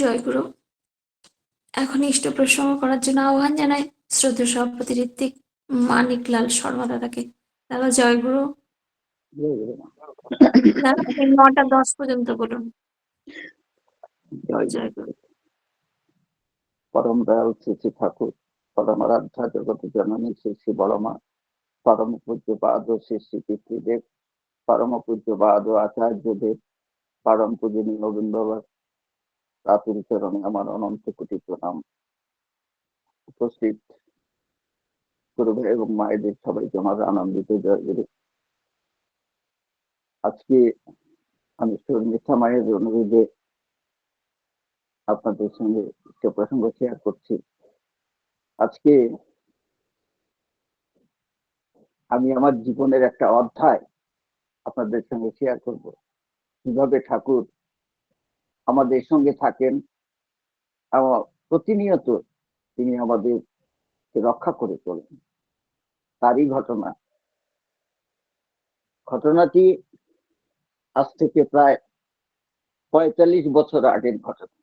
জয়গুরু। এখন ইষ্ট প্রসঙ্গ করার জন্য আহ্বান জানাই শ্রদ্ধা সভাপতি ঋত্বিক মানিকলাল শর্মা দাদাকে। দাদা জয়গুরু। নটা দশ পর্যন্ত বলুন। জয়গুরু। পরম দয়াল শ্রী শ্রী ঠাকুর পরম আরাধ্যা জগত জননী শ্রী শ্রী বড়মা পরম পূজ্য পাদ শ্রী শ্রী পিতৃদেব পরম পূজ্য পাদ আচার্যদেব পরম পূজনীয় গোবিন্দ রাতুল চরণে আমার অনন্ত কোটি প্রণাম। উপস্থিত ভাই এবং মায়েদের সবাইকে আমার আনন্দিত জয় জয়গুরু আজকে আমি মিথ্যা মায়ের অনুরোধে আপনাদের সঙ্গে একটা প্রসঙ্গ শেয়ার করছি। আজকে আমি আমার জীবনের একটা অধ্যায় আপনাদের সঙ্গে শেয়ার করব। কীভাবে ঠাকুর আমাদের সঙ্গে থাকেন। প্রতিনিয়ত তিনি আমাদের রক্ষা করে চলেন তারই ঘটনা। ঘটনাটি আজ থেকে প্রায় পঁয়তাল্লিশ বছর আগের ঘটনা।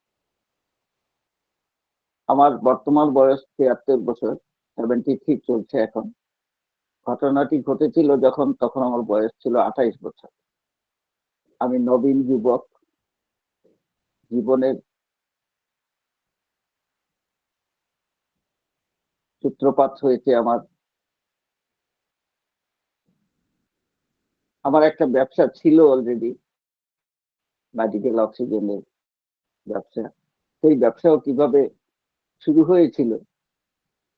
আমার বর্তমান বয়স তিয়াত্তর বছর সেভেন্টি থ্রি চলছে এখন। ঘটনাটি ঘটেছিল যখন, তখন আমার বয়স ছিল আঠাইশ বছর। আমি নবীন যুবক। জীবনের সূত্রপাত হয়েছে আমার। আমার একটা ব্যবসা ছিল অলরেডি মেডিকেল অক্সিজেনের ব্যবসা। সেই ব্যবসাও কীভাবে শুরু হয়েছিল,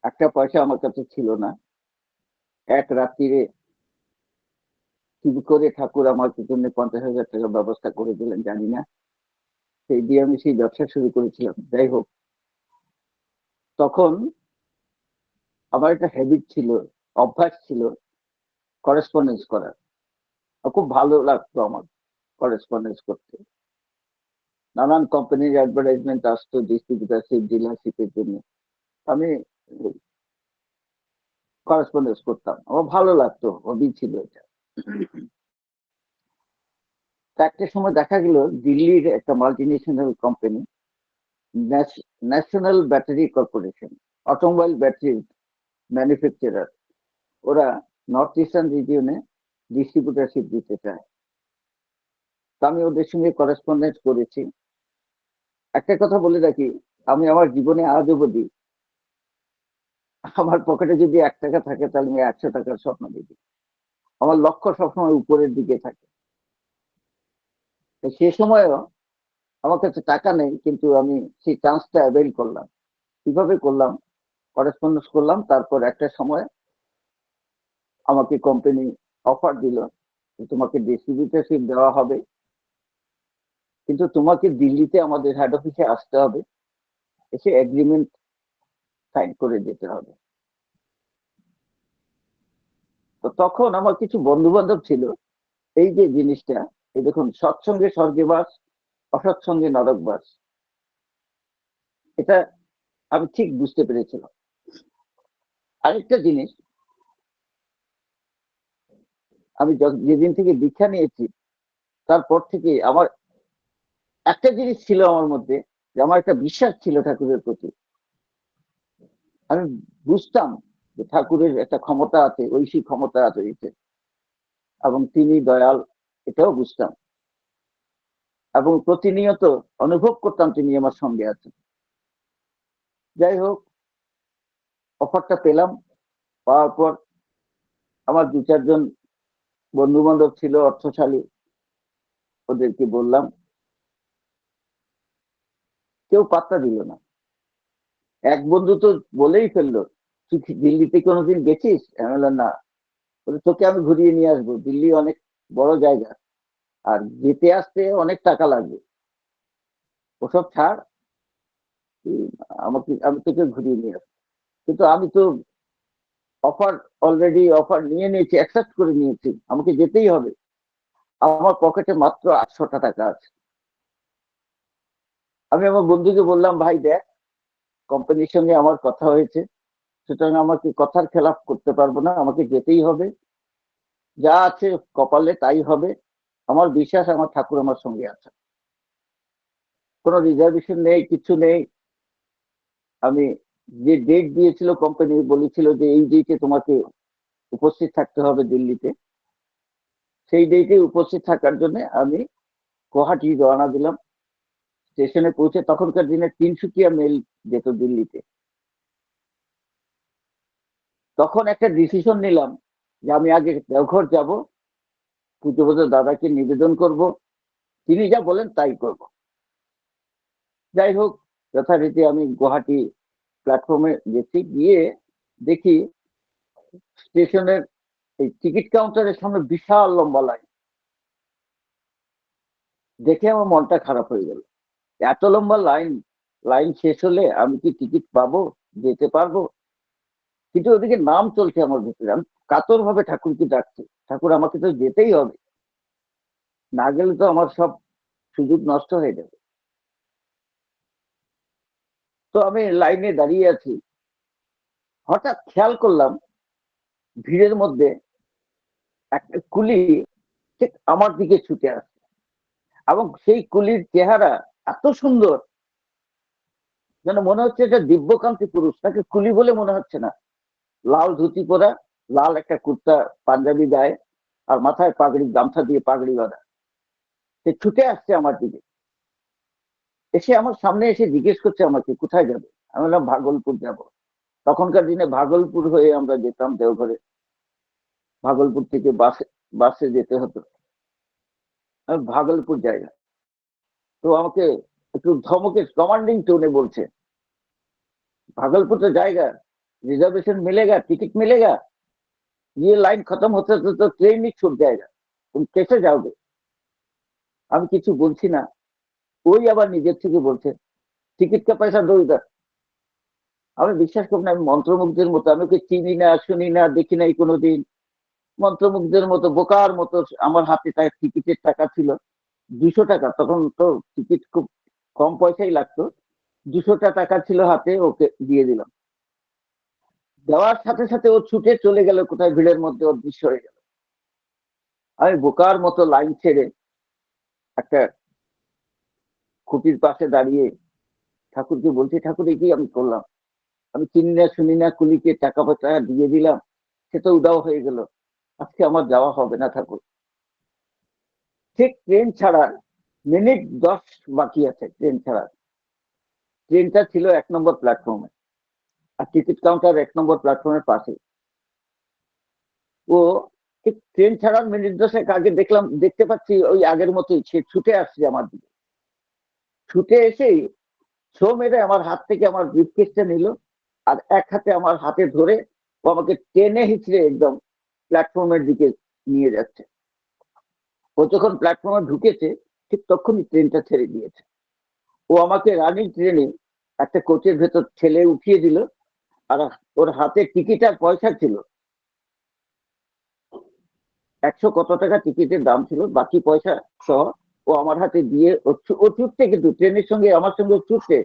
একটা পয়সা আমার কাছে ছিল না। এক রাত্রিরে কি করে ঠাকুর আমার জন্য পঞ্চাশ হাজার টাকার ব্যবস্থা করে দিলেন, জানি না। সেই দিয়ে আমি সেই ব্যবসা শুরু করেছিলাম। যাই হোক, তখন আমার একটা হ্যাবিট ছিল, অভ্যাস ছিল করেসপন্ডেন্স করার। খুব ভালো লাগতো আমার করেসপন্ডেন্স করতে। নানান কোম্পানির অ্যাডভার্টাইজমেন্ট আসতো ডিস্ট্রিবিউটারশিপ ডিলারশিপের জন্য। আমি করেসপন্ডেন্স করতাম। আমার ভালো লাগতো হবি ছিল এটা। একটা সময় দেখা গেল দিল্লির একটা multinational company national battery corporation automobile battery manufacturer ওরা নর্থ ইস্টার্ন রিজিয়নে ডিস্ট্রিবিউটারশিপ দিতে চায়। তা আমি ওদের সঙ্গে করেসপন্ডেন্স করেছি। একটা কথা বলে রাখি, আমি আমার জীবনে আজ অবধি আমার পকেটে যদি এক টাকা থাকে তাহলে আমি একশো টাকার স্বপ্ন দেখি। আমার লক্ষ্য সবসময় উপরের দিকে থাকে। সে সময়ও আমার কাছে টাকা নেই, কিন্তু আমি সেই চান্সটা অ্যাভেল করলাম। কীভাবে করলাম? করেসপন্ডেন্স করলাম, তারপর একটা সময় আমাকে কোম্পানি অফার দিল তোমাকে ডিস্ট্রিবিউটারশিপ দেওয়া হবে। কিন্তু তোমাকে দিল্লিতে আমাদের হেড অফিসে আসতে হবে, এসে এগ্রিমেন্ট সাইন করে যেতে হবে। তো তখন আমার কিছু বন্ধু বান্ধব ছিল, এই যে জিনিসটা এই দেখুন সৎসঙ্গে স্বর্গবাস অসৎসঙ্গে নরকবাস এটা আমি ঠিক বুঝতে পেরেছিলাম। আরেকটা জিনিস, আমি যেদিন থেকে দীক্ষা নিয়েছি, তারপর থেকে আমার একটা জিনিস ছিল আমার মধ্যে, যে আমার একটা বিশ্বাস ছিল ঠাকুরের প্রতি। আমি বুঝতাম যে ঠাকুরের একটা ক্ষমতা আছে, ঐশী ক্ষমতা আছে এবং তিনি দয়াল এটাও বুঝতাম। এবং প্রতিনিয়ত অনুভব করতাম তিনি আমার সঙ্গে আছেন। যাই হোক, অফারটা পেলাম। পাওয়ার পর আমার দু চারজন বন্ধু বান্ধব ছিল, অর্থশালী, ওদেরকে বললাম, কেউ পাত্তা দিল না। এক বন্ধু তো বলেই ফেলল, তুই দিল্লিতে কোনোদিন গেছিস? না। তোকে আমি ঘুরিয়ে নিয়ে আসব। দিল্লি অনেক বড় জায়গা। আর যেতে আসতে অনেক টাকা লাগবে। ওসব ছাড় আমাকে, আমি তোকে ঘুরিয়ে নিয়ে আসব। কিন্তু আমি তো অফার অলরেডি অফার নিয়ে নিয়েছি অ্যাকসেপ্ট করে নিয়েছি। আমাকে যেতেই হবে। আমার পকেটে মাত্র আটশোটা টাকা আছে। আমি আমার বন্ধুকে বললাম, ভাই, দেখ কোম্পানির সঙ্গে আমার কথা হয়েছে। সুতরাং আমাকে কথার খেলাফ করতে পারব না। আমাকে যেতেই হবে। যা আছে কপালে তাই হবে। আমার বিশ্বাস, আমার ঠাকুর আমার সঙ্গে আছে কোনো রিজার্ভেশন নেই, কিছু নেই। আমি যে ডেট দিয়েছিল কোম্পানি বলেছিল যে এই ডেটে তোমাকে উপস্থিত থাকতে হবে দিল্লিতে। সেই ডেটে উপস্থিত থাকার জন্য আমি গুয়াহাটি রওনা দিলাম। স্টেশনে পৌঁছে তখনকার দিনে তিনসুকিয়া মেল যেত দিল্লিতে। তখন একটা ডিসিশন নিলাম যে আমি আগে দেওঘর যাব পুজোপত দাদাকে নিবেদন করব, তিনি যা বলেন তাই করব। যাই হোক, যথারীতি আমি গুয়াহাটি প্ল্যাটফর্মে গেছি, গিয়ে দেখি স্টেশনের এই টিকিট কাউন্টারের সামনে বিশাল লম্বা লাইন। দেখে আমার মনটা খারাপ হয়ে গেল। এত লম্বা লাইন লাইন শেষ হলে আমি কি টিকিট পাবো, যেতে পারব? কিন্তু ওদিকে নাম চলছে আমার ভিতরে। আমি কাতর ভাবে ঠাকুরকে ডাকছি। ঠাকুর আমাকে তো যেতেই হবে। না গেলে তো আমার সব সুযোগ নষ্ট হয়ে যাবে। তো আমি লাইনে দাঁড়িয়ে আছি। হঠাৎ খেয়াল করলাম, ভিড়ের মধ্যে একটা কুলি ঠিক আমার দিকে ছুটে আসছে এবং সেই কুলির চেহারা এত সুন্দর যেন মনে হচ্ছে এটা দিব্যকান্তি পুরুষ। তাকে কুলি বলে মনে হচ্ছে না? লাল ধুতি পরা লাল একটা কুর্তা পাঞ্জাবি গায়ে আর মাথায় পাগড়ি গামছা দিয়ে পাগড়ি বাঁধা সে ছুটে আসছে আমার দিকে এসে আমার সামনে এসে জিজ্ঞেস করছে আমাকে কোথায় যাবে আমি বললাম ভাগলপুর যাব তখনকার দিনে ভাগলপুর হয়ে আমরা যেতাম দেওঘরে ভাগলপুর থেকে বাসে বাসে যেতে হতো আমি ভাগলপুর জায়গা তো আমাকে একটু ধমকে কমান্ডিং টোনে বলছে भागलपुर तो जाएगा रिजर्वेशन मिलेगा टिकट मिलेगा ये लाइन खत्म होते होते तो ट्रेन ही छूट जाएगा तुम कैसे जाओगे আমি কিছু বলছি না ওই আবার নিজের থেকে বলছে টিকিট কা পয়সা দো ইধার আমি বিশ্বাস করব না আমি মন্ত্রমুগ্ধের মতো আমি ওকে চিনি না শুনি না দেখি নাই কোনোদিন মন্ত্রমুগ্ধের মতো বোকার মতো আমার হাতে তার টিকিটের টাকা ছিল দুশো টাকা তখন তো টিকিট খুব কম পয়সাই লাগতো দুশোটা টাকা ছিল হাতে ওকে দিয়ে দিলাম দেওয়ার সাথে সাথে ও ছুটে চলে গেল কোথায় ভিড়ের মধ্যে অদৃশ্য হয়ে গেল। আমি বোকার মতো লাইন ছেড়ে একটা খুঁটির পাশে দাঁড়িয়ে ঠাকুরকে বলছি, ঠাকুর, কি আমি করলাম? আমি চিনি না, শুনি না কুলিকে টাকা পয়সা দিয়ে দিলাম, সে তো উদাও হয়ে গেল। আজকে আমার যাওয়া হবে না ঠাকুর। ঠিক ট্রেন ছাড়ার মিনিট দশ বাকি আছে, ট্রেন ছাড়ার। ট্রেনটা ছিল এক নম্বর প্ল্যাটফর্মে আর টিকিট কাউন্টার এক নম্বর প্ল্যাটফর্মের পাশে। ও ঠিক ট্রেন ছাড়ার মিনিট দশেক আগে দেখলাম, দেখতে পাচ্ছি ওই আগের মতোই সে ছুটে আসছে আমার দিকে। ছুটে এসেই ছো মেরে আমার হাত থেকে আমার ব্রিফকেসটা নিল আর এক হাতে আমার হাতে ধরে ও আমাকে টেনে হিচড়ে একদম প্ল্যাটফর্মের দিকে নিয়ে যাচ্ছে। ও যখন প্ল্যাটফর্মে ঢুকেছে, ঠিক তখনই ট্রেনটা ছেড়ে দিয়েছে। ও আমাকে রানিং ট্রেনে একটা কোচের ভেতর ঠেলে উঠিয়ে দিল আর ওর হাতে টিকিট আর পয়সা ছিল। একশো কত টাকা টিকিটের দাম ছিল, বাকি পয়সা সহ ও আমার হাতে দিয়ে ও ছু- ও ছুটছে কিন্তু ট্রেনের সঙ্গে, আমার সঙ্গে ছুটছে।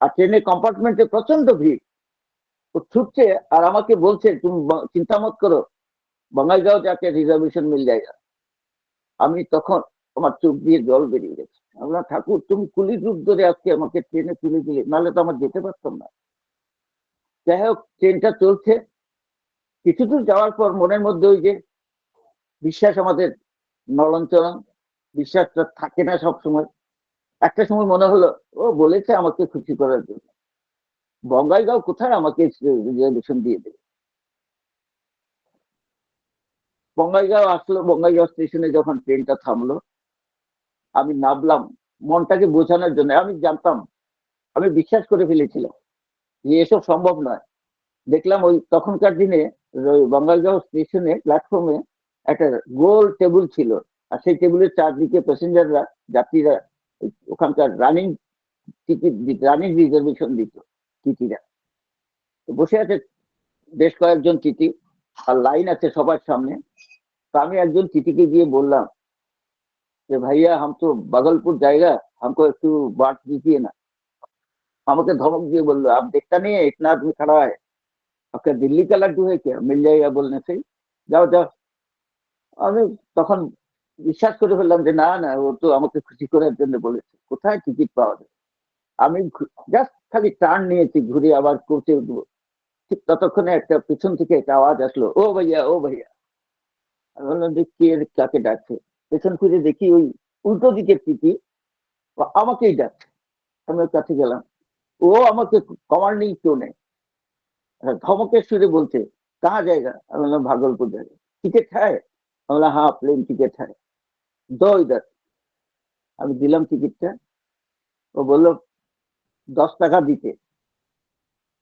আর ট্রেনের কম্পার্টমেন্টে প্রচণ্ড ভিড়। ও ছুটছে আর আমাকে বলছে, তুমি চিন্তা মত করো বঙ্গাইগাঁও যাকে রিজার্ভেশন মিল জায়গা। আমি তখন আমার চোখ দিয়ে জল বেরিয়ে গেছে। আমরা ঠাকুর, তুমি কুলি রূপ ধরে আজকে আমাকে ট্রেনে তুলে দিলে, নাহলে তো আমার যেতে পারতাম না। যাই হোক, ট্রেনটা চলছে। কিছু দূর যাওয়ার পর মনের মধ্যে ওই যে বিশ্বাস আমাদের নলন চলন বিশ্বাসটা থাকে না সব সময় একটা সময় মনে হলো, ও বলেছে আমাকে খুশি করার জন্য। বঙ্গাইগাঁও কোথায় আমাকে রিজার্ভেশন দিয়ে দেবে? বঙ্গাইগাঁও আসলো, বঙ্গাইগাঁও স্টেশনে যখন ট্রেনটা থামলো, আমি নামলাম মনটাকে বোঝানোর জন্য। আমি জানতাম, আমি বিশ্বাস করে ফেলেছিলাম। যে এসব সম্ভব নয়। দেখলাম ওই তখনকার দিনে বঙ্গালগাঁও স্টেশনে প্ল্যাটফর্মে একটা গোল টেবিল ছিল। আর সেই টেবিলের চারদিকে প্যাসেঞ্জাররা যাত্রীরা ওখানকার রানিং টিকিট দিত রানিং রিজার্ভেশন দিত টিটিরা বসে আছে বেশ কয়েকজন টিটি আর লাইন আছে সবার সামনে। তো আমি একজন টিটিকে গিয়ে বললাম যে, ভাইয়া, হাম তো বাগলপুর জায়গা, হামকো একটু বাট দিতে না। আমাকে ধমক দিয়ে বললো आप देखता नहीं है इतना आदमी खड़ा है आपका दिल्ली का लड्डू है क्या मिल जाएगा बोलने से ही যাও যাও আমি তখন বিশ্বাস করে ফেললাম যে না না ও তো আমাকে খুশি করার জন্য বলেছে কোথায় টিকিট পাওয়া যায় আমি জাস্ট খালি টার্ন নিয়েছি ঘুরে আবার কোচে উঠবো ঠিক ততক্ষণে একটা পিছন থেকে একটা আওয়াজ আসলো ও ভাইয়া ও ভাইয়া আমি বললাম যে কে কাকে ডাকছে পেছন ফিরে দেখি ওই উল্টো দিকের পিটি ও আমাকেই ডাকছে আমি ওর কাছে গেলাম ও আমাকে কমান্ডিং টোনে ধমকের সুরে বলছে, কাহা জায়গা আমি বললাম, ভাগলপুর জায়গা টিকিট হ্যায়? আমি বললাম হ্যাঁ প্লেন টিকিট হ্যায়। দো ইধার আমি দিলাম টিকিটটা ও বলল, দশ টাকা দিতে।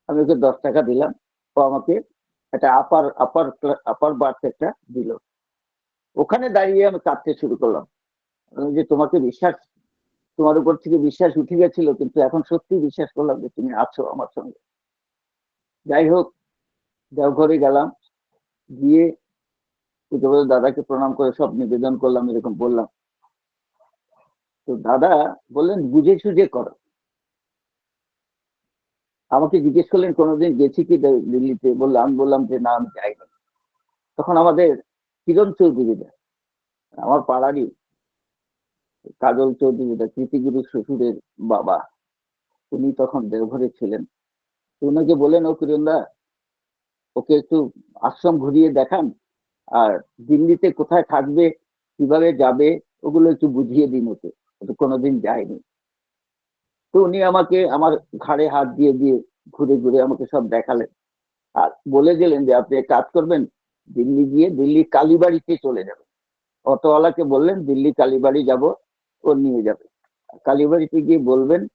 আমি ওকে দশ টাকা দিলাম। ও আমাকে একটা আপার আপার আপার বার্থ একটা দিল। ওখানে দাঁড়িয়ে আমি কাঁদতে শুরু করলাম। যে, তোমাকে বিশ্বাস তোমার উপর থেকে বিশ্বাস উঠে গেছিল, কিন্তু এখন সত্যি বিশ্বাস করলাম যে তুমি আছো আমার সঙ্গে। যাই হোক দেওঘরে গেলাম, গিয়ে পুজোবাদের দাদাকে প্রণাম করে সব নিবেদন করলাম, এরকম বললাম। তো দাদা বললেন, বুঝে সুঝে করো। আমাকে জিজ্ঞেস করলেন, কোনোদিন গেছি কি দিল্লিতে? বললাম আমি বললাম যে না, আমি যাইনি। তখন আমাদের কিরণ চৌধুরী আমার পাড়ারই কাজল চৌধুরী দা, কৃতিগুরু শ্বশুরের বাবা উনি তখন দেওঘরে ছিলেন। উনাকে বলেন ও কিরণ দা ওকে একটু আশ্রম ঘুরিয়ে দেখান আর দিল্লিতে কোথায় থাকবে কীভাবে যাবে ওগুলো একটু বুঝিয়ে দিন ওকে। ও কোনোদিন যায়নি। তো উনি আমাকে আমার ঘাড়ে হাত দিয়ে দিয়ে ঘুরে ঘুরে আমাকে সব দেখালেন। আর বলে গেলেন যে আপনি কাজ করবেন দিল্লি গিয়ে দিল্লি কালীবাড়িতে চলে যাবেন। অটোওয়ালাকে বললেন দিল্লি কালীবাড়ি যাব ও নিয়ে যাবে। কালীবাড়িতে গিয়ে বলবেন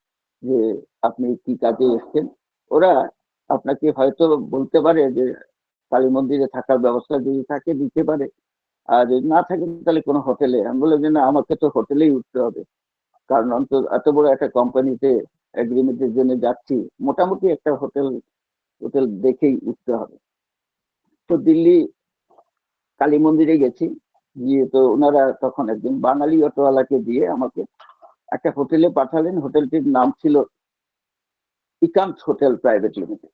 যে, আপনি কি কাজে এসছেন? ওরা আপনাকে হয়তো বলতে পারে যে, কালী মন্দিরে থাকার ব্যবস্থা যদি থাকে, দিতে পারে। আর যদি না থাকে, তাহলে কোনো হোটেলে। আমি বললাম যে, না, আমাকে তো হোটেলেই উঠতে হবে। কারণ অন্তত এত বড় একটা কোম্পানিতে এগ্রিমেন্টের জন্য যাচ্ছি। মোটামুটি একটা হোটেল হোটেল দেখেই উঠতে হবে। তো দিল্লি কালী মন্দিরে গেছি। গিয়ে তো ওনারা তখন একজন বাঙালি অটোওয়ালাকে দিয়ে আমাকে একটা হোটেলে পাঠালেন। হোটেলটির নাম ছিল Ekanta hotel private limited.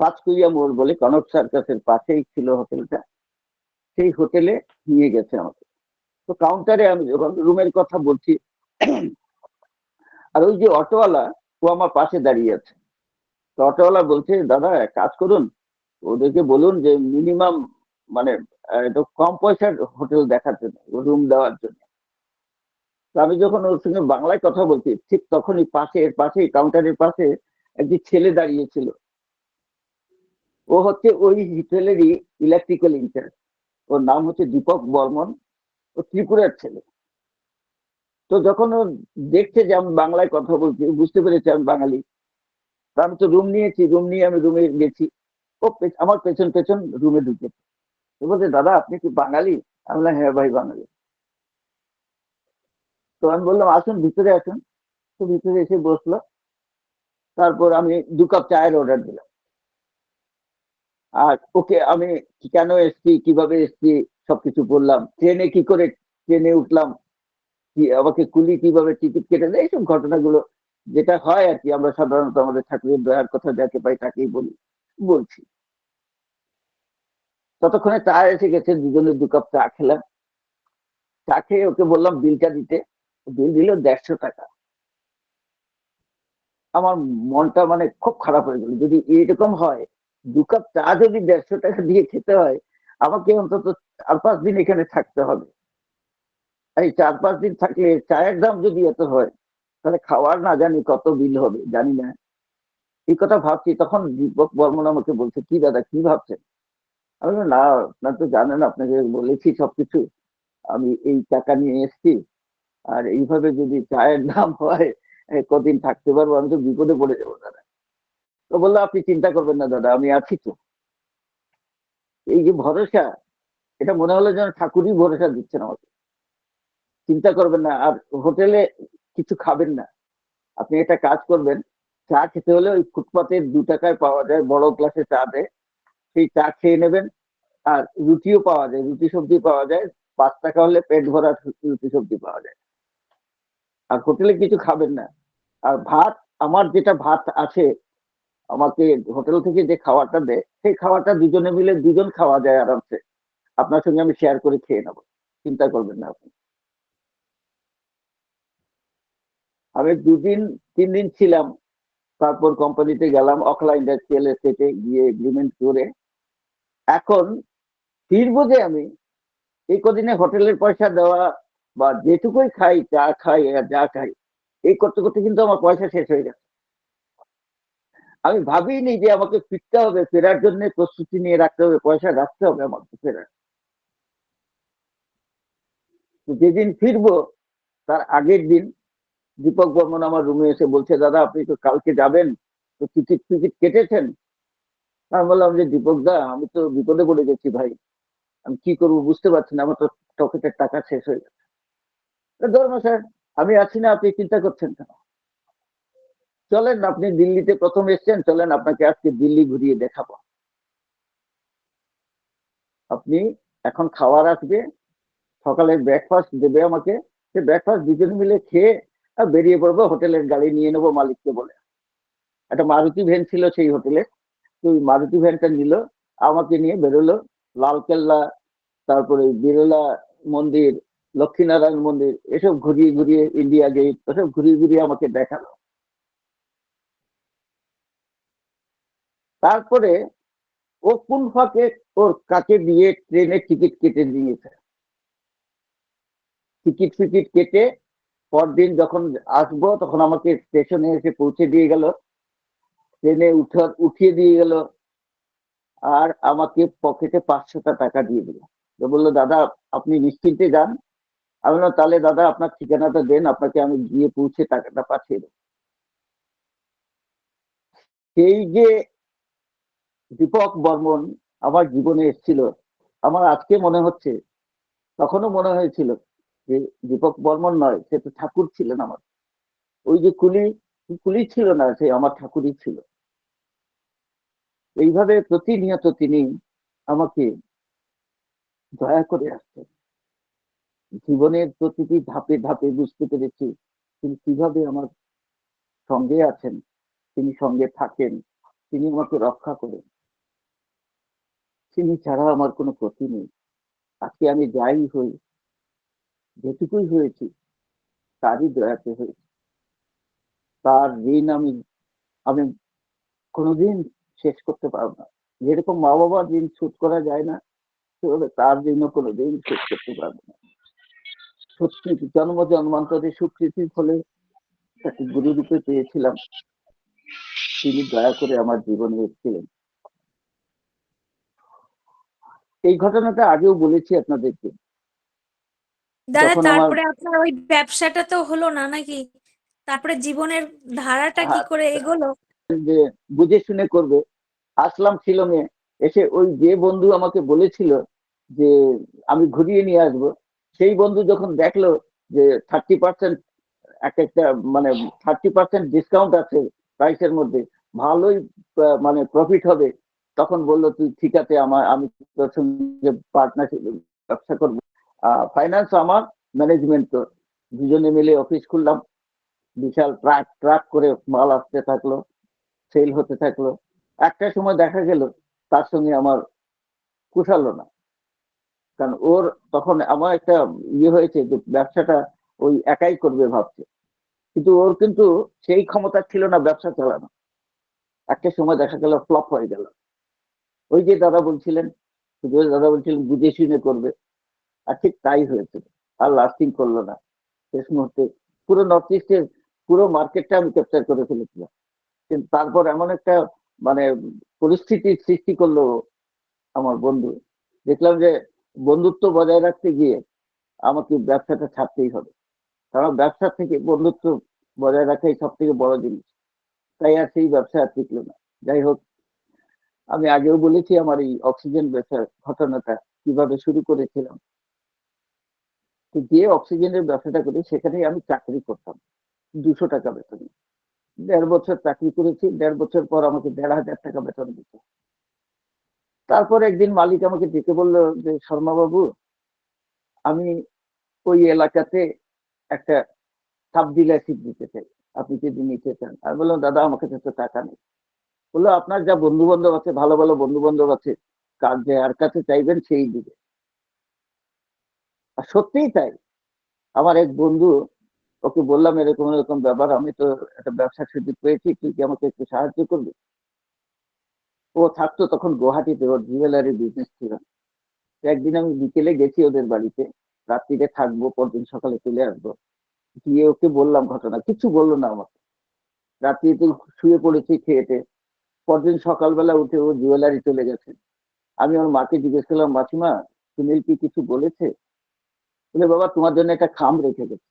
Panchkuiya মোড় বলে কনক সার্কাসের পাশেই ছিল হোটেলটা। সেই হোটেলে নিয়ে গেছে আমাকে। তো কাউন্টারে আমি যখন রুমের কথা বলছি, আর ওই যে অটোওয়ালা, ও আমার পাশে দাঁড়িয়ে আছে। তো অটোওয়ালা বলছে, দাদা কাজ করুন। ওদেরকে বলুন যে মিনিমাম মানে একটু কম পয়সার হোটেল দেখার জন্য রুম দেওয়ার জন্য। আমি যখন ওর সঙ্গে বাংলায় কথা বলছি, ঠিক তখনই পাশে এর পাশে কাউন্টারের পাশে একটি ছেলে দাঁড়িয়েছিল। ও হচ্ছে ওই হোটেলেরই ইলেকট্রিক্যাল ইনচার্জ ওর নাম হচ্ছে দীপক বর্মন, ও ত্রিপুরার ছেলে। তো যখন ও দেখছে যে আমি বাংলায় কথা বলছি বুঝতে পেরেছি আমি বাঙালি। তা আমি তো রুম নিয়েছি রুম নিয়ে আমি রুমে গেছি। ও আমার পেছন পেছন রুমে ঢুকেছে। বলছে, দাদা, আপনি কি বাঙালি? আমি বললাম হ্যাঁ ভাই, বাঙালি। তো আমি বললাম, আসুন, ভিতরে আসুন। তো ভিতরে এসে বসল। তারপর আমি দু কাপ চায়ের অর্ডার দিলাম। আর ওকে আমি কেন এসছি, কীভাবে এসছি, সবকিছু বললাম। ট্রেনে কি করে ট্রেনে উঠলাম, কি আমাকে কুলি কীভাবে টিকিট কেটে দেয়, এইসব ঘটনাগুলো যেটা হয় আর কি, আমরা সাধারণত আমাদের ঠাকুরের দয়ার কথা যাকে পাই তাকেই বলি, বলছি। ততক্ষণে চা এসে গেছে, দুজনে দু কাপ চা খেলাম। চা খেয়ে ওকে বললাম, বিলটা দিতে। বিল দিল দেড়শো টাকা। আমার মনটা মানে খুব খারাপ হয়ে গেল। যদি এরকম হয়, দু কাপ চা যদি দেড়শো টাকা দিয়ে খেতে হয়, আমাকে অন্তত চার পাঁচ দিন এখানে থাকতে হবে। এই চার পাঁচ দিন থাকলে চায়ের দাম যদি এত হয়, তাহলে খাওয়ার না জানি কত বিল হবে, জানি না। এই কথা ভাবছি, তখন দীপক বর্মন আমাকে বলছে, কি দাদা, কি ভাবছেন? আমি না, আপনার তো জানেন, আপনাকে বলেছি সবকিছু। আমি এই টাকা নিয়ে এসেছি। আর এইভাবে যদি চায়ের দাম হয় কদিন থাকতে পারব, আমি তো বিপদে পড়ে যাব, দাদা। তো বলল, আপনি চিন্তা করবেন না, দাদা, আমি আছি তো। এই যে ভরসা, এটা মনে হলো যেন ঠাকুরই ভরসা দিচ্ছেন আমাকে। চিন্তা করবেন না, আর হোটেলে কিছু খাবেন না। আপনি একটা কাজ করবেন, চা খেতে হলে ওই ফুটপাতের দু টাকায় পাওয়া যায়, বড় গ্লাসে চা দেয়। সেই চা খেয়ে নেবেন। আর রুটিও পাওয়া যায়, রুটি সবজি পাওয়া যায়। পাঁচ টাকা হলে পেট ভরা রুটি সবজি পাওয়া যায়। আর হোটেলে কিছু খাবেন না। আর ভাত, আমার যেটা ভাত আছে, আমাকে হোটেল থেকে যে খাবারটা দেয়, সেই খাবারটা দুজনে মিলে দুজন খাওয়া যায় আরামসে। আপনার সঙ্গে আমি শেয়ার করে খেয়ে নেব। চিন্তা করবেন না আপনি। আমি দুদিন, তিন দিন ছিলাম। তারপর কোম্পানিতে গেলাম অকলা ইন্ডাস্ট্রিয়াল এস্টেটে গিয়ে এগ্রিমেন্ট করে। এখন ফিরবো যে আমি, এই কদিনে হোটেলের পয়সা দেওয়া বা যেটুকুই খাই চা খাই যা খাই, এই করতে করতে কিন্তু আমার পয়সা শেষ হয়ে গেছে। আমি ভাবিনি যে আমাকে ফিরতে হবে, ফেরার জন্য প্রস্তুতি নিয়ে রাখতে হবে, পয়সা রাখতে হবে আমাকে ফেরার। যেদিন ফিরবো, তার আগের দিন দীপক বর্মন আমার রুমে এসে বলছে, দাদা, আপনি তো কালকে যাবেন, তো টিকিট টিকিট কেটেছেন? আমি বললাম যে, দীপক দা, আমি তো বিপদে পড়ে গেছি ভাই। আমি কি করব বুঝতে পারছি না, আমার তো পকেটের টাকা শেষ হয়ে গেছে। ধর্ম স্যার, আমি আছি না, আপনি চিন্তা করছেন কেন? চলেন, আপনি দিল্লিতে প্রথম এসছেন, চলেন, আপনাকে আজকে দিল্লি ঘুরিয়ে দেখাবো। আপনি এখন খাওয়ার আসবে, সকালে ব্রেকফাস্ট দেবে আমাকে, সে ব্রেকফাস্ট দুজন মিলে খেয়ে বেরিয়ে পড়ব, হোটেলের গাড়ি নিয়ে নেব মালিককে বলে। একটা মারুতি ভ্যান ছিল সেই হোটেলে। তো ওই মারুতি ভ্যানটা নিল, আমাকে নিয়ে বেরোলো। লালকেল্লা, তারপরে বিরলা মন্দির, লক্ষ্মীনারায়ণ মন্দির, এসব ঘুরিয়ে ঘুরিয়ে ইন্ডিয়া গেট, এসব ঘুরিয়ে ঘুরিয়ে আমাকে দেখাল। তারপরে ও কোন ফাঁকে ওর কাছে দিয়ে ট্রেনের টিকিট কেটে দিয়েছে টিকিট ফিকিট কেটে পরদিন যখন আসব, তখন আমাকে স্টেশনে এসে পৌঁছে দিয়ে গেল। ট্রেনে উঠার উঠিয়ে দিয়ে গেল। আর আমাকে পকেটে পাঁচশোটা টাকা দিয়ে দিল। বলল, দাদা, আপনি নিশ্চিন্তে যান। আমি বললাম, তাহলে দাদা, আপনার ঠিকানাটা দেন, আপনাকে আমি গিয়ে পৌঁছে টাকাটা পাঠিয়ে দেবো। সেই যে দীপক বর্মন আমার জীবনে এসেছিল, আমার আজকে মনে হচ্ছে, তখনও মনে হয়েছিল যে দীপক বর্মন নয়, সে তো ঠাকুর ছিলেন আমার। ওই যে কুলি কুলি ছিল না, সে আমার ঠাকুরই ছিল। এইভাবে প্রতিনিয়ত তিনি আমাকে দয়া করে আসতেন। জীবনের প্রতিটি ধাপে ধাপে বুঝতে পেরেছি তিনি কীভাবে আমার সঙ্গে আছেন, তিনি সঙ্গে থাকেন, তিনি আমাকে রক্ষা করেন। তিনি ছাড়া আমার কোনো ক্ষতি নেই। আজকে আমি যাই হই যেটুকুই হয়েছি, তারই দয়াতে হয়েছে। তার ঋণ আমি আমি কোনোদিন শেষ করতে পারব না। যেরকম মা বাবার ঋণ শোধ করা যায় না, সেভাবে তার ঋণও কোনোদিন শোধ করতে পারব না। সত্যি, জন্ম জন্মান্তরে স্বীকৃতির ফলে তাকে গুরু রূপে পেয়েছিলাম। তিনি দয়া করে আমার জীবনে এসেছিলেন। এই ঘটনাটা আগেও বলেছি আপনাদেরকে। দাদা তারপরে আপনার ওই ব্যবসাটা তো হলো না নাকি? তারপরে জীবনের ধারাটা কি হ্যাঁ। করে এগোলো? যে বুঝে শুনে করবে। আসলাম শিলংয়ে এসে ওই যে বন্ধু আমাকে বলেছিল যে আমি ঘুরিয়ে নিয়ে আসব সেই বন্ধু যখন দেখল যে থার্টি পার্সেন্ট এক একটা মানে থার্টি পার্সেন্ট ডিসকাউন্ট আছে প্রাইসের মধ্যে ভালোই মানে প্রফিট হবে তখন বলল তুই ঠিক আছে আমার আমি তোর সঙ্গে পার্টনারশিপ ব্যবসা করব। ফাইন্যান্স আমার ম্যানেজমেন্ট তো দুজনে মিলে অফিস খুললাম। বিশাল ট্রাক ট্রাক করে মাল আসতে থাকল সেল হতে থাকল। একটা সময় দেখা গেল, তার সঙ্গে আমার কুশালো না। কারণ ওর তখন আমার একটা ইয়ে হয়েছে যে ব্যবসাটা ওই একাই করবে ভাবছে। কিন্তু ওর কিন্তু সেই ক্ষমতা ছিল না, ব্যবসা চালানো। একটা সময় দেখা গেল ফ্লপ হয়ে গেল। ওই যে দাদা বলছিলেন দাদা বলছিলেন, বুঝে শুনে করবে। আর ঠিক তাই হয়েছে। আর লাস্টিং করল না। শেষ মুহূর্তে পুরো নর্থ ইস্টের পুরো মার্কেটটা আমি ক্যাপচার করে ফেলেছিলাম। কিন্তু তারপর এমন একটা মানে পরিস্থিতির সৃষ্টি করল আমার বন্ধু। দেখলাম যে বন্ধুত্ব বজায় রাখতে গিয়ে আমাকে ব্যবসাটা ছাড়তেই হবে। কারণ ব্যবসা থেকে বন্ধুত্ব বজায় রাখাই সব থেকে বড় জিনিস। তাই আর সেই ব্যবসা আর টিকলো না। যাই হোক, আমি আগেও বলেছি আমার এই অক্সিজেন ব্যবসার ঘটনাটা কীভাবে শুরু করেছিলাম। যে অক্সিজেনের ব্যবসাটা করি, সেখানেই আমি চাকরি করতাম। দুশো টাকা বেতনে। দেড় বছর চাকরি করেছি, দেড় বছর পর আমাকে দেড় হাজার টাকা বেতন দিত। তারপর একদিন মালিক আমাকে ডেকে বলল যে শর্মা বাবু আমি ওই এলাকাতে একটা সাব ডিলারশিপ দিতে চাই। আপনি যদি নিতে চান। আমি বললাম, দাদা, আমার কাছে তো টাকা নেই। বলল, আপনার যা বন্ধু বান্ধব আছে, ভালো ভালো বন্ধু বান্ধব আছে, কার যে, আর কাছে চাইবেন, সেই দিবে। আর সত্যিই তাই। আমার এক বন্ধু, ওকে বললাম এরকম এরকম ব্যাপার, আমি তো একটা ব্যবসার সুযোগ পেয়েছি, তুই কি আমাকে একটু সাহায্য করবি? ও থাকতো তখন গুয়াহাটিতে, ওর জুয়েলারি বিজনেস ছিল। একদিন আমি বিকেলে গেছি ওদের বাড়িতে, রাত্রিতে থাকব, পরদিন সকালে চলে আসব। গিয়ে ওকে বললাম ঘটনা, কিছু বলল না আমাকে। রাত্রিতে শুয়ে পড়েছি খেয়েতে। পরদিন সকালবেলা উঠে ও জুয়েলারি চলে গেছে। আমি আমার মাকে জিজ্ঞেস করলাম, মাসিমা, সুনীল কি কিছু বলেছে? বলে, বাবা, তোমার জন্য একটা খাম রেখে গেছে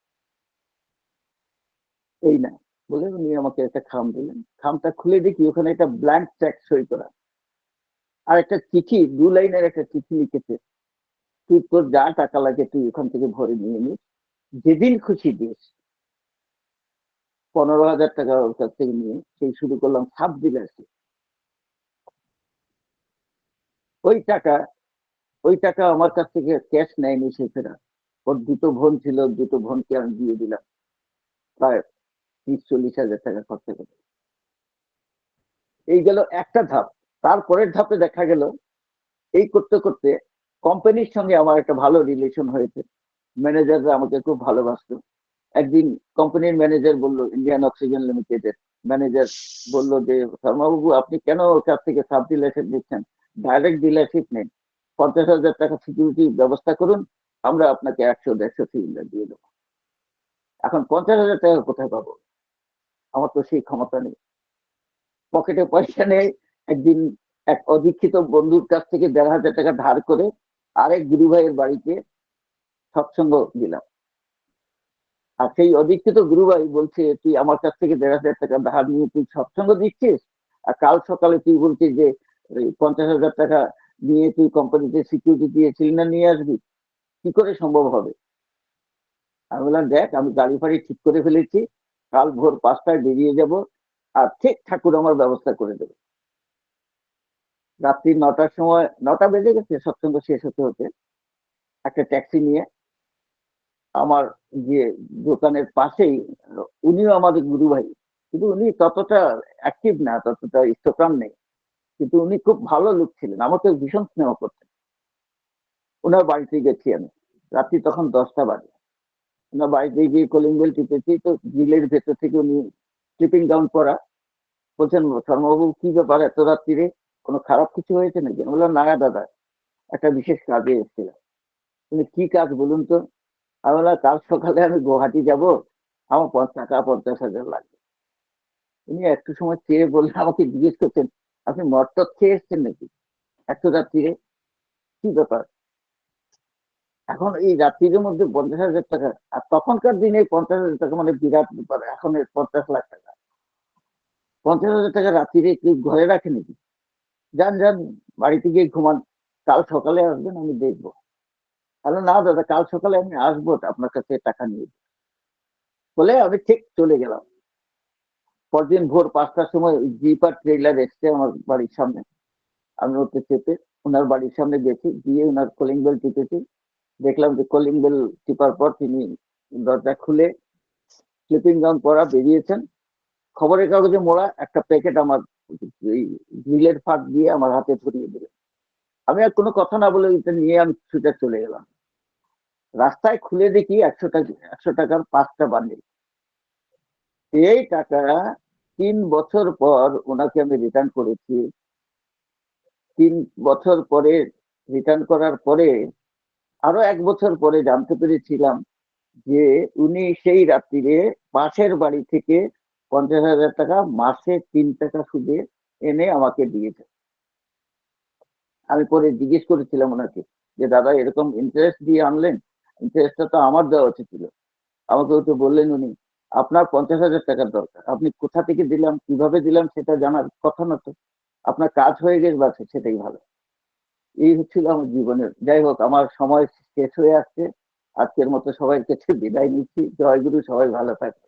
এই না, বলে উনি আমাকে একটা খাম দিলেন। খামটা খুলে দেখি ওখানে একটা ব্ল্যাঙ্ক চেক সই করা। আর একটা চিঠি, দু লাইনের একটা চিঠি লিখেছে। তুই তোর যা টাকা লাগে তুই ওখান থেকে ভরে নিয়ে নিস। যেদিন খুশি দিস। পনেরো হাজার টাকা ওর কাছ থেকে নিয়ে সেই শুরু করলাম সাব বিলাসী। ওই টাকা ওই টাকা আমার কাছ থেকে ক্যাশ নেয়নি সে ফেরা ওর দুটো বোন ছিল, দুটো বোনকে আমি দিয়ে দিলাম। প্রায় তিরিশ চল্লিশ হাজার টাকা খরচা করে। এই গেল একটা ধাপ। তারপরের ধাপে দেখা গেল, এই করতে করতে কোম্পানির সঙ্গে আমার একটা ভালো রিলেশন হয়েছে। ম্যানেজাররা আমাকে খুব ভালোবাসতো। একদিন কোম্পানির ম্যানেজার বলল ইন্ডিয়ান অক্সিজেন লিমিটেডের ম্যানেজার বলল যে, শর্মাবাবু, আপনি কেন ওর কাছ থেকে সাব ডিলারশিপ নিচ্ছেন? ডাইরেক্ট ডিলারশিপ নেন পঞ্চাশ হাজার টাকা সিকিউরিটি ব্যবস্থা করুন আমরা আপনাকে একশো, দেড়শো সিলিন্ডার দিয়ে দেবো। এখন পঞ্চাশ হাজার টাকা কোথায় পাবো? আমার তো সেই ক্ষমতা নেই। পকেটে পয়সা নেই। একদিন এক অদীক্ষিত বন্ধুর কাছ থেকে দেড় হাজার টাকা ধার করে আরেক গুরু ভাইয়ের বাড়িতে সৎসঙ্গ দিলাম। আর সেই অদীক্ষিত গুরু ভাই বলছে, তুই আমার কাছ থেকে দেড় হাজার টাকা ধার নিয়ে তুই সৎসঙ্গ দিচ্ছিস? আর কাল সকালে তুই বলছিস যে পঞ্চাশ হাজার টাকা নিয়ে তুই কোম্পানিতে সিকিউরিটি দিয়ে সিলিন্ডার নিয়ে আসবি। কি করে সম্ভব হবে? আমি বললাম, দেখ, আমি গাড়ি ফাড়ি ঠিক করে ফেলেছি, কাল ভোর পাঁচটায় বেরিয়ে যাব আর ঠিক ঠাকুর আমার ব্যবস্থা করে দেবে। রাত্রি নটার সময়, নটা বেজে গেছে সৎসঙ্গ শেষ হতে হতে। একটা ট্যাক্সি নিয়ে আমার যে দোকানের পাশেই, উনিও আমাদের গুরু ভাই। কিন্তু উনি ততটা অ্যাক্টিভ না, ততটা ইষ্টকাম নেই। কিন্তু উনি খুব ভালো লোক ছিলেন আমাকে ভীষণ স্নেহ করতেন। ওনার বাড়িতে গেছি আমি। রাত্রি তখন দশটা বাজে। ওনার বাড়িতে গিয়ে কলিং বেল টিপেছি, তো গ্রিলের ভেতর থেকে উনি স্লিপিং ডাউন করা। বলছেন, শর্মাবাবু, কি ব্যাপার এত রাত্রিরে? কোনো খারাপ কিছু হয়েছে নাকি? আমি বললাম, না দাদা, একটা বিশেষ কাজে এসেছিলাম। তুমি কি কাজ বলুন তো? আমি বললাম, কাল সকালে আমি গুয়াহাটি যাব, আমার টাকা পঞ্চাশ হাজার লাগবে। উনি একটু সময় চেয়ে বললেন আমাকে জিজ্ঞেস করছেন, আপনি মটর খেয়ে এসছেন নাকি? এত রাত্রিরে? কি ব্যাপার? এখন এই রাত্রির মধ্যে পঞ্চাশ হাজার টাকা, আর তখনকার দিনে পঞ্চাশ হাজার টাকা মানে বিরাট ব্যাপার, এখন পঞ্চাশ লাখ টাকা। পঞ্চাশ হাজার টাকা রাত্রিরে কেউ ঘরে রাখে নাকি? যান যান, বাড়িতে গিয়ে ঘুমান, কাল সকালে আসবেন, আমি দেখব। তাহলে না দাদা, কাল সকালে আমি আসব, আপনার কাছে টাকা নিয়ে বলে আমি ঠিক চলে গেলাম। পরদিন ভোর পাঁচটার সময় জিপার ট্রেলার এসছে আমার বাড়ির সামনে। আমি ওতে চেপে, ওনার বাড়ির সামনে গেছি, গিয়ে ওনার কলিং বেল টিপেছি। দেখলাম যে কলিং বেল টিপার পর তিনি দরজা খুলে স্লিপিং ডাউন পরা বেরিয়েছেন। খবরের কাগজে মোড়া একটা প্যাকেট আমার গ্রিলের ফাঁক দিয়ে আমার হাতে ধরিয়ে দিলেন আমি আর কোনো কথা না বলে এটা নিয়ে আমি ছুটে চলে গেলাম রাস্তায় খুলে দেখি একশো টাকা, একশো টাকার পাঁচটা বান্ডিল। এই টাকা তিন বছর পর ওনাকে আমি রিটার্ন করেছি। তিন বছর পরে রিটার্ন করার পরে আরও এক বছর পরে জানতে পেরেছিলাম যে উনি সেই রাত্রিরে পাশের বাড়ি থেকে পঞ্চাশ হাজার টাকা মাসে তিন টাকা সুদে এনে আমাকে দিয়েছে। আমি পরে জিজ্ঞেস করেছিলাম ওনাকে যে, দাদা, এরকম ইন্টারেস্ট দিয়ে আনলেন? ইন্টারেস্টটা তো আমার দেওয়া উচিত ছিল। আমাকে ওটা বললেন উনি, আপনার পঞ্চাশ হাজার টাকার দরকার। আপনি কোথা থেকে দিলাম, কীভাবে দিলাম সেটা জানার কথা না তো। আপনার কাজ হয়ে গেছে সেটাই ভালো। এই হচ্ছিল আমার জীবনের। যাই হোক, আমার সময় শেষ হয়ে আসছে। আজকের মতো সবাই কাছে বিদায় নিচ্ছি। জয়গুরু সবাই ভালো থাকে।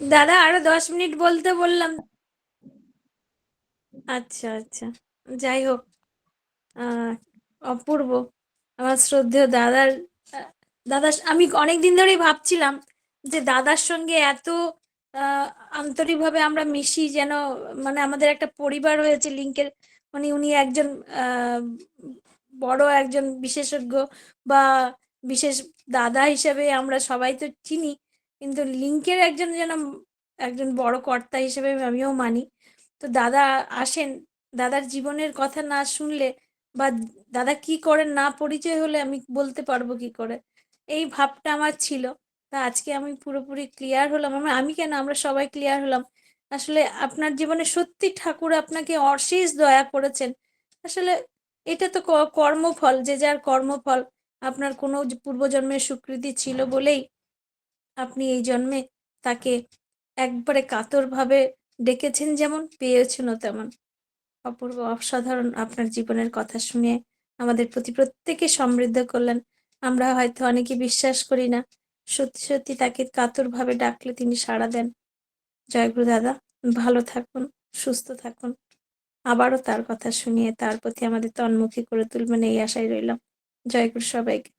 দাদা, আরও দশ মিনিট বলতে বললাম। আচ্ছা আচ্ছা। যাই হোক অপূর্ব। আমার শ্রদ্ধেয় দাদার দাদার আমি অনেকদিন ধরেই ভাবছিলাম যে দাদার সঙ্গে এত আন্তরিকভাবে আমরা মিশি যেন মানে আমাদের একটা পরিবার হয়েছে লিঙ্কের। মানে উনি একজন বড় একজন বিশেষজ্ঞ বা বিশেষ দাদা হিসেবে আমরা সবাই তো চিনি, কিন্তু লিঙ্কের একজন যেন, একজন বড় কর্তা হিসেবে আমিও মানি। তো দাদা আসেন, দাদার জীবনের কথা না শুনলে বা দাদা কি করেন না পরিচয় হলে আমি বলতে পারব কি করে? এই ভাবটা আমার ছিল। তা আজকে আমি পুরোপুরি ক্লিয়ার হলাম। আমি কেন আমরা সবাই ক্লিয়ার হলাম? আসলে আপনার জীবনে সত্যি ঠাকুর আপনাকে অশেষ দয়া করেছেন। আসলে এটা তো কর্মফল, যে যার কর্মফল। আপনার কোনো পূর্বজন্মের স্বীকৃতি ছিল বলেই আপনি এই জন্মে তাকে একবারে কাতরভাবে ডেকেছেন যেমন, পেয়েছেনও তেমন। অপূর্ব, অসাধারণ আপনার জীবনের কথা শুনে আমাদের প্রতি প্রত্যেকে সমৃদ্ধ করলেন। আমরা হয়তো অনেকে বিশ্বাস করি না। সত্যি সত্যি তাকে কাতরভাবে ডাকলে তিনি সাড়া দেন। জয়গুরু দাদা, ভালো থাকুন, সুস্থ থাকুন। আবারও তার কথা শুনিয়ে তার প্রতি আমাদের তন্মুখী করে তুলবেন এই আশায় রইলাম। জয়গুরু সবাইকে।